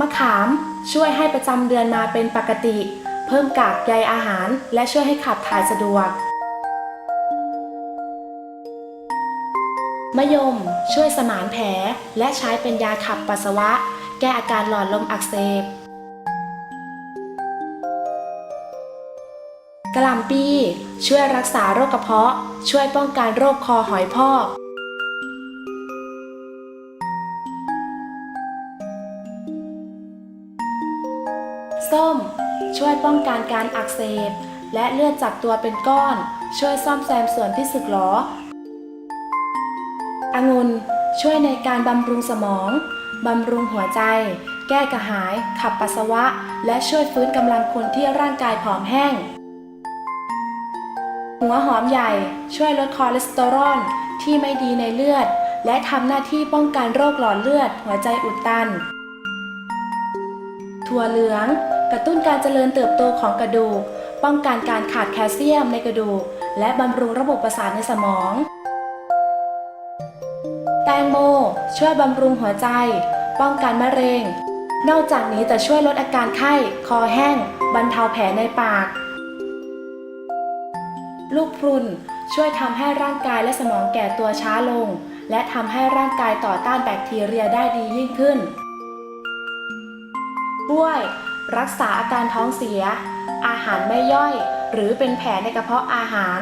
มะขามช่วยให้ประจำเดือนมาเป็นปกติ เพิ่มกากใยอาหาร และช่วยให้ขับถ่ายสะดวก มะยมช่วยสมานแผลและใช้เป็นยาขับปัสสาวะ แก้อาการหลอดลมอักเสบกระหล่ำปีช่วยรักษาโรคกระเพาะ ช่วยป้องกันโรคคอหอยพอก ส้ม ช่วยป้องกันการอักเสบ และเลือดจับตัวเป็นก้อน ช่วยซ่อมแซมส่วนที่สึกหรอองุ่นช่วยในการบำรุงสมอง บำรุงหัวใจ แก้กระหาย ขับปัสสาวะ และช่วยฟื้นกำลังคนที่ร่างกายผอมแห้ง หัวหอมใหญ่ ช่วยลดคอเลสเตอรอลที่ไม่ดีในเลือด และทำหน้าที่ป้องกันโรคหลอดเลือด หัวใจอุดตัน ถั่วเหลือง กระตุ้นการเจริญเติบโตของกระดูก ป้องกันการขาดแคลเซียมในกระดูก และบำรุงระบบประสาทในสมอง แตงโม ช่วยบำรุงหัวใจ ป้องกันมะเร็ง นอกจากนี้จะช่วยลดอาการไข้ คอแห้ง บรรเทาแผลในปาก ลูกพรุนช่วยทำให้ร่างกายและสมองแก่ตัวช้าลง และทำให้ร่างกายต่อต้านแบคทีเรียได้ดียิ่งขึ้นกล้วย รักษาอาการท้องเสีย อาหารไม่ย่อย หรือเป็นแผลในกระเพาะอาหาร